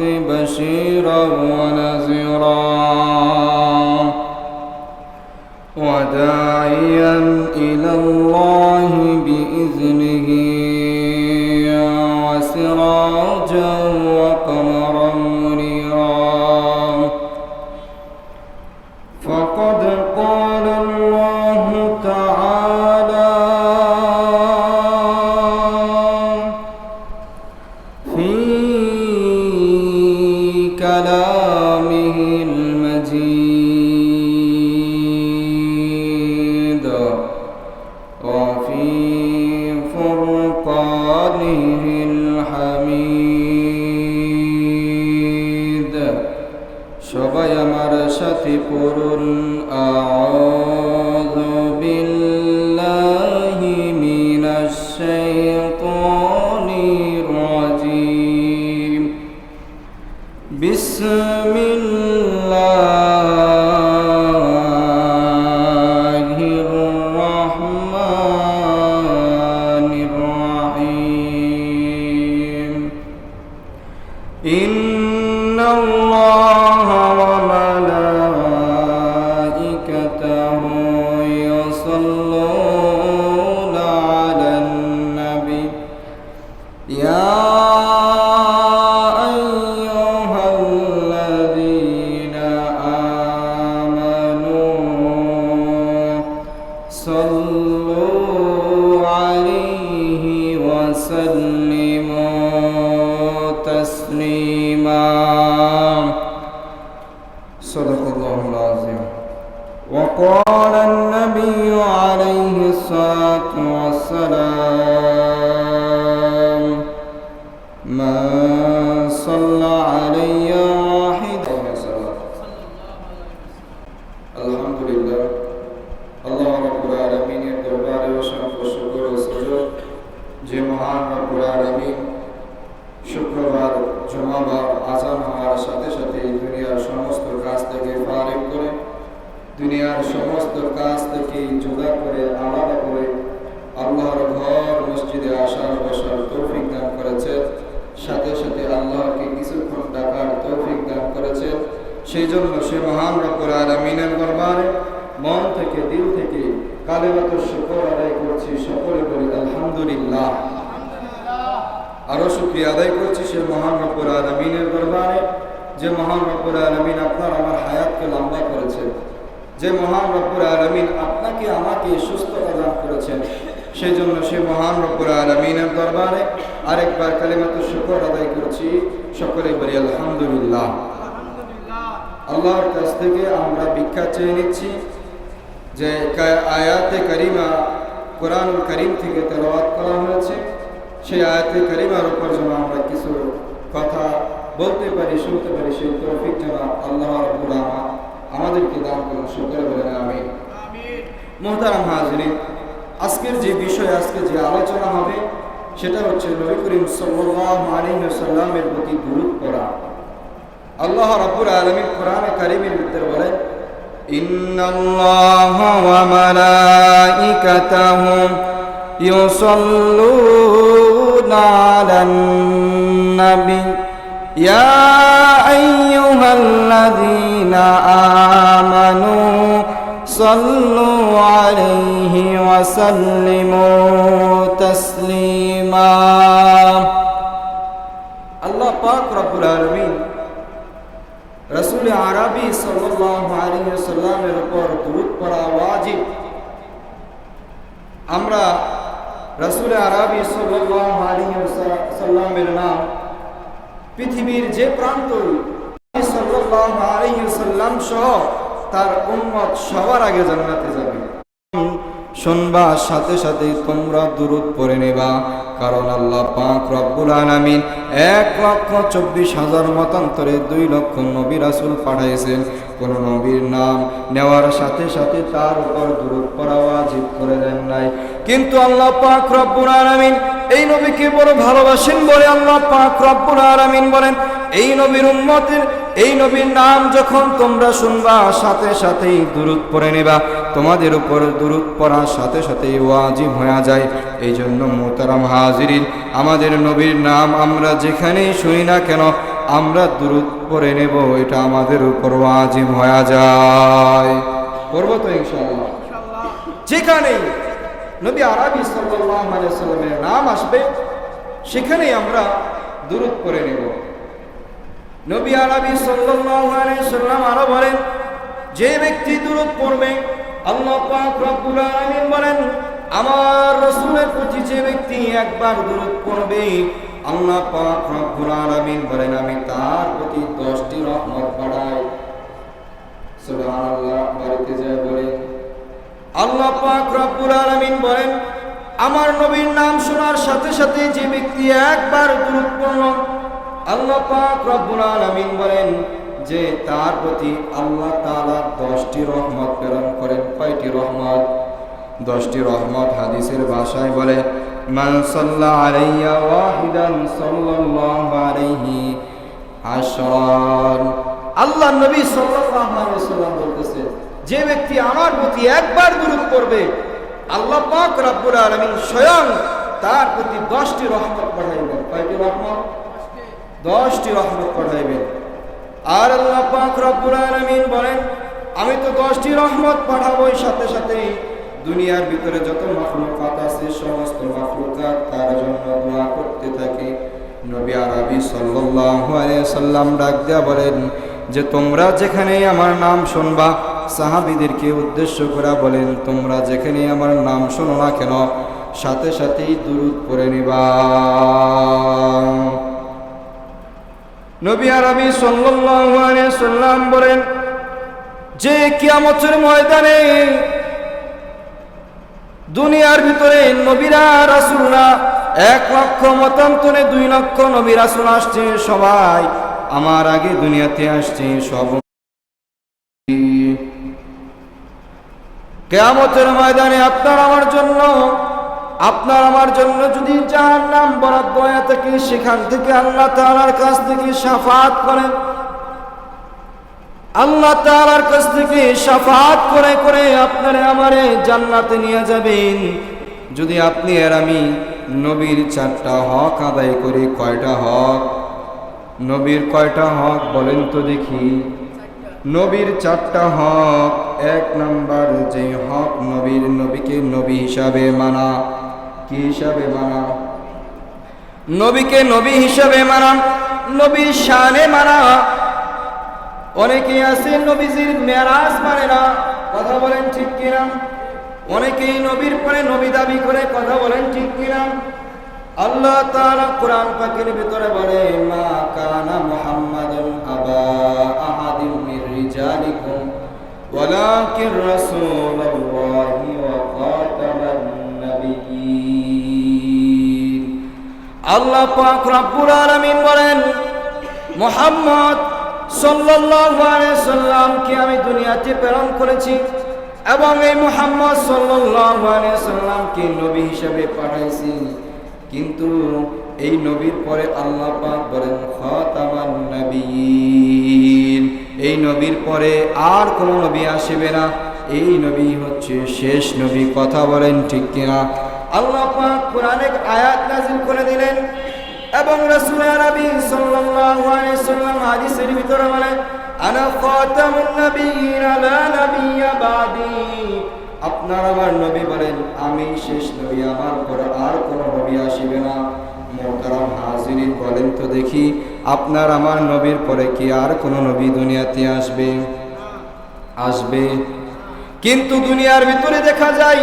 بشيرا ونذيرا وداعيا إلى الله تسليما صدق الله العظيم وقال النبي عليه الصلاة والسلام من صلى علي واحد. الحمد لله الله رب العالمين الدربار وشرف وشكر وسجود جمعان رب العالمين দুনিয়ার সমস্ত কাজ থেকে জুদা করে, আলাদা করে আল্লাহর ঘর, মসজিদে আসার, বসার তৌফিক দান করেছে। সাথে সাথে আল্লাহকে কিছুক্ষণ ডাকার তৌফিক দান করেছে। সেই জন্য সে মহান রব্বুল আলামিনের দরবারে মন থেকে, দিল থেকে কালেমাত শুকর আদায় করছি সকলে বলি আলহামদুলিল্লাহ। আরও শুক্রিয়া আদায় করছি সে মহান রব্বুল আলমিনের দরবারে। যে মহান রব্বুল আলমিন আপনার আমার হায়াতকে লম্বা করেছেন। যে মহান রব্বুল আলমিন আপনাকে আমাকে সুস্থতা দান করেছেন সেই জন্য সে মহান রব্বুল আলমিনের দরবারে আরেকবার কালিমাত শুকর আদায় করছি। সকলে বলি আলহামদুলিল্লাহ। আল্লাহর কাছ থেকে আমরা ভিক্ষা চেয়ে নিচ্ছি যে আয়াতে করিমা কোরআনুল করিম থেকে তেলাওয়াত করা হয়েছে। সেই আয়াতে করিমার উপর যেন আমরা কিছু কথা বলতে পারি, শুনতে পারি, সেই তৌফিক যেন আল্লাহ রাব্বুল আমাদেরকে দান করুন শুকর বলেন আমিন। মোহতারাম হাজরিন, আজকের যে বিষয়, আজকে যে আলোচনা হবে, সেটা হচ্ছে নবী করিম ওয়াসাল্লামের প্রতি দুরূদ পড়া। আল্লাহ রাব্বুল আলামিন কোরআনে কারীমের ভিতরে বলেন, ইন্নাল্লাহা ওয়া মালাইকাতাহু ইউসাল্লুনা আলান নবী ইয়া আইয়ুহাল্লাযীনা আমানু সাল্লু আলাইহি ওয়া সাল্লিমু তাসলিমা আল্লাহ পাক রব্বুল আলামিন রসুল আরবি সাল্লাল্লাহু আলাইহি সাল্লামের উপর দুরূদ পড়া ওয়াজিব। আমরা রসুল আরবি সাল্লাল্লাহু আলাইহি সাল্লামের নাম পৃথিবীর যে প্রান্ত তার উম্মত সবার আগে জান্নাতে যাবে। শুনবা, সাথে সাথে তোমরা দূরত পড়ে নেবা, কারণ আল্লাহ পাক রব্বুল আলামিন এক লক্ষ চব্বিশ হাজার মতান্তরে দুই লক্ষ নবী রাসূল পাঠাইছেন। কোন নবীর নাম নেওয়ার সাথে সাথে তার উপর দূরত পড়া ওয়াজিব করে দেন নাই। কিন্তু আল্লাহ পাক রব্বুল আলামিন এই নবীকে বড় ভালোবাসেন বলে আল্লাহ পাক রব্বুল আলামিন বলেন এই নবীর উম্মতের এই নবীর নাম যখন তোমরা শুনবা সাথে সাথেই দূরত পড়ে নেবা। তোমাদের উপর দূরত পড়ার সাথে সাথেই ওয়াজিব হয়ে যায়। এই জন্য মোতারাম হাজিরিন আমাদের নবীর নাম আমরা যেখানেই শুনি না কেন আমরা দূরত পড়ে নেব এটা আমাদের উপর ওয়াজিব হয়ে যায়। করব তো ইনশাআল্লাহ। যেখানেই নবী আরবি সাল্লামের নাম আসবে, সেখানেই আমরা দূরত করে নেব। নবী আরবি সাল্লাম আরও বলেন, যে ব্যক্তি দূরত পড়বে, আল্লাহ বলেন, আমার রাসূলের প্রতি যে ব্যক্তি একবার দূরত পড়বে, আল্লাহ পাক রব্বুল আলামিন বলেন, আমি তার প্রতি 10টি রহমত বাড়াই। সুবহানাল্লাহ, বাড়িতে যায় বলেন আল্লাহ পাক রব্বুল আলামিন বলেন, আমার নবীর নাম শোনার সাথে সাথে যে ব্যক্তি একবার দূরত পড়ল আল্লাহ পাক রব্বুল আলামিন বলেন যে তার প্রতি আল্লাহ তাআলা 10টি রহমত প্রেরণ করেন। কয়টি রহমত? 10টি রহমত হাদিসের ভাষায় বলে, মান সাল্লা আলাইয়া ওয়াহিদান সাল্লাল্লাহু আলাইহি আশরান। আল্লাহ নবী সাল্লাল্লাহু আলাইহি যে ব্যক্তি আমার প্রতি একবার দূরত করবে আল্লাহ পাক রব্বুল আলামিন স্বয়ং তার প্রতি 10টি রহমত পাঠাইবেন কয়টি রহমত? দশটি রহমত পাঠাইবেন আর আল্লাহ পাক রব্বুল আলামিন বলেন, আমি তো দশটি রহমত পাঠাবোই সাথে সাথে দুনিয়ার ভিতরে যত মাখলুকাত আছে, সমস্ত মাখলুকাত তার জন্য দোয়া করতে থাকে। নবী আরবি সাল্লাল্লাহু আলাইহি সাল্লাম ডাক দেয়া বলেন যে, তোমরা যেখানে আমার নাম শুনবা সাহাবীদেরকে উদ্দেশ্য করে বলেন, তোমরা যেখানে আমার নাম শোনো না কেন, সাথে সাথেই দুরুদ পড়ে নিবা। নবী আরবি সাল্লাম বলেন, যে কিয়ামতের ময়দানে দুনিয়ার ভিতরে নবীরা, রাসূলরা এক লক্ষ মতান্তরে দুই লক্ষ নবী, রাসূল আসছে, সবাই আমার আগে দুনিয়াতে আসছে, সব কেয়ামতের ময়দানে আপনার আমার জন্য, আপনার আমার জন্য যদি যার নাম বরাদ্দ থাকে, সেখান থেকে আল্লাহ তাআলার কাছ থেকে সাফাত করেন আল্লাহ তালার কাছ থেকে সাফাত করে করে আপনারে আমারে জান্নাতে নিয়ে যাবেন। যদি আপনি আর আমি নবীর চারটা হক আদায় করি, কয়টা হক? নবীর কয়টা হক বলেন তো দেখি। নবীর চারটা হক। এক নাম্বার যে হক নবীর নবীকে নবী হিসাবে মানা। কি হিসাবে মানা? নবীকে নবী হিসাবে মানা, নবীর শানে মানা। অনেকেই আছে নবীজির মেরাজ মানে না, কথা বলেন ঠিক কিনা? অনেকেই নবীর পরে নবী দাবি করে কথা বলেন ঠিক কিনা? আল্লাহ তাআলা কোরআন পাকের ভিতরে বলে মা কানা মুহাম্মাদুন আবা। রিজালিকুম ওয়ালাকিন রাসূলুল্লাহি ওয়া খাতামান নাবিয়্যিন আল্লাহ পাক রব্বুল আলামিন বলেন, মুহাম্মদ সাল্লাল্লাহু আলাইহি সাল্লামকে আমি দুনিয়াতে প্রেরণ করেছি এবং এই মুহাম্মদ সাল্লাল্লাহু আলাইহি সাল্লামকে নবী হিসেবে পাঠাইছি। কিন্তু এই নবীর পরে আল্লাহ পাক বলেন, খাতামান নবীন। এই নবীর পরে আর কোনো নবী আসবে না। এই নবী হচ্ছে শেষ নবী, কথা বলেন ঠিক কিনা? আল্লাহ পাক কোরআনে আয়াত নাযিল করে দিলেন এবং রাসূল নবী সাল্লাল্লাহু আলাইহি সাল্লাম হাদিসের ভিতরে বলেন, আনা খাতামুন নবিয়্যিন লা নাবিয়্যা বাদি। আপনার আমার নবী বলেন, আমি শেষ নবী, আমার পরে আর কোনো নবী আসবে না। মোহতারাম হাজিরিন বলেন তো দেখি, আপনার আমার নবীর পরে কি আর কোনো নবী দুনিয়াতে আসবে? আসবে। কিন্তু দুনিয়ার ভিতরে দেখা যায়,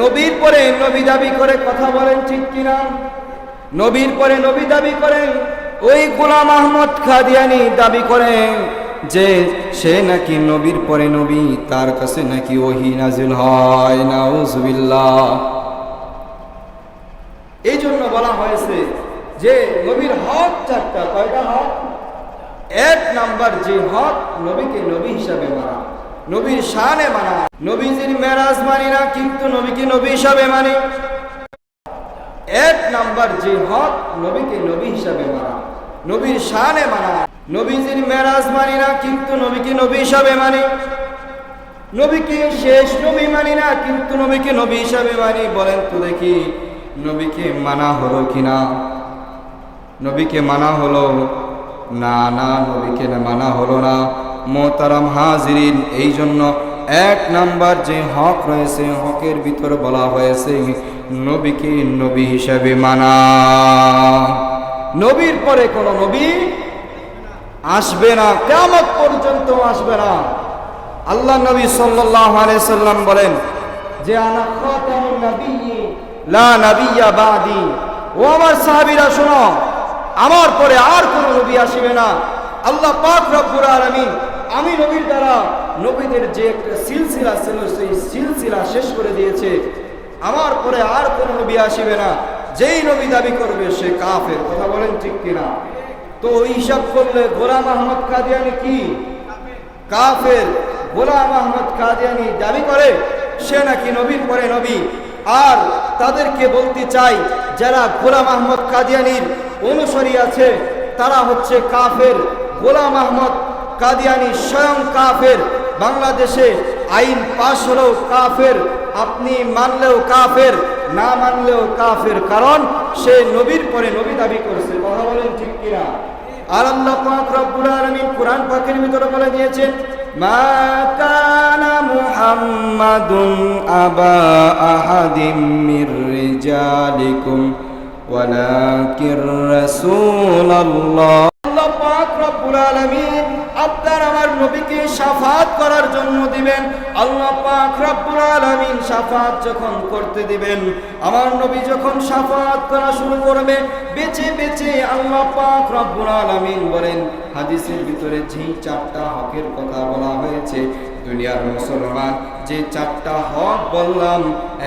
নবীর পরে নবী দাবি করে কথা বলেন ঠিক কিনা? নবীর পরে নবী দাবি করেন ওই গোলাম আহমদ খাদিয়ানি দাবি করেন যে সে নাকি নবীর পরে নবী, তার কাছে নাকি ওহি নাজিল হয়, নাউজুবিল্লাহ। এই জন্য বলা হয়েছে যে নবীর হক চারটা, কয়টা হক? এক নাম্বার যে হক নবীকে নবী হিসাবে মানা। নবীর শানে মানা। নবীজির মেরাজ মানি না, কিন্তু নবীকে নবী হিসাবে মানি। এক নাম্বার যে হক নবীকে নবী হিসাবে মানা। নবীর শানে মানা। নবীজির মেরাজ মানি না, কিন্তু নবীকে নবী হিসাবে মানি। নবীকে শেষ নবী মানি না, কিন্তু নবীকে নবী হিসাবে মানি। বলেন তো দেখি, নবীকে মানা হলো কিনা? নবীকে মানা হলো না না, নবীকে মানা হলো না। মোতারাম হাজিরিন এই জন্য এক নাম্বার যে হক রয়েছে, হকের ভিতর বলা হয়েছে, নবীকে নবী হিসাবে মানা। নবীর পরে কোন নবী আসবে না কেমন পর্যন্ত আসবে না। আল্লাহ নবী সাল্লাম বলেন, যে আনা লা নাবিয়্যা বাদি। ও আমার সাহাবীরা, শোনো আমার পরে আর কোনো নবী আসবে না। আল্লাহ পাক রব্বুল আলামিন, আমি নবীর দ্বারা নবীদের যে একটা সিলসিলা ছিল, সেই সিলসিলা শেষ করে দিয়েছে। আমার পরে আর কোনো নবী আসবে না। যেই নবী দাবি করবে, সে কাফের। কথা বলেন ঠিক কিনা? তো ওই হিসাব করলে গোলাম আহমদ কাদিয়ানি কি? কাফের। গোলাম আহমদ কাদিয়ানি দাবি করে, সে নাকি নবীর পরে নবী। আর তাদেরকে বলতে চাই, যারা গোলাম আহমদ কাদিয়ানির অনুসারী আছে, তারা হচ্ছে কাফের। গোলাম আহমদ কাদিয়ানি স্বয়ং কাফের। বাংলাদেশে আইন পাশ হলেও কাফের, আপনি মানলেও কাফের, না মানলেও কাফের। কারণ সে নবীর পরে নবী দাবি করছে। কথা বলেন ঠিক কিনা? আর পাক রব্বুল কোরআন পাকের ভিতরে বলে দিয়েছেন, মা কানা আবা আহাদিম পাক রব্বুল আলামিন আপনার আমার নবীকে শাফাত করার জন্য দিবেন। শাফাত যখন করতে দিবেন, আমার নবী যখন শাফাত করা শুরু করবে বেঁচে বেঁচে আল্লাহ পাক রব্বুল আলামিন বলেন, হাদিসের ভিতরে যেই চারটা হকের কথা বলা হয়েছে দুনিয়ার মুসলমান, যে চারটা হক বললাম,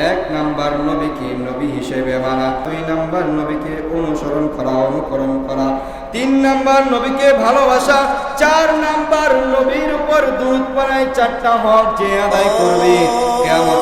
এক নাম্বার নবীকে নবী হিসেবে মানা, দুই নাম্বার নবীকে অনুসরণ করা, অনুকরণ করা, তিন নাম্বার নবীকে ভালোবাসা, চার নাম্বার নবীর উপর দুধ পানায় চারটা হক যে আদায় করবে কেমন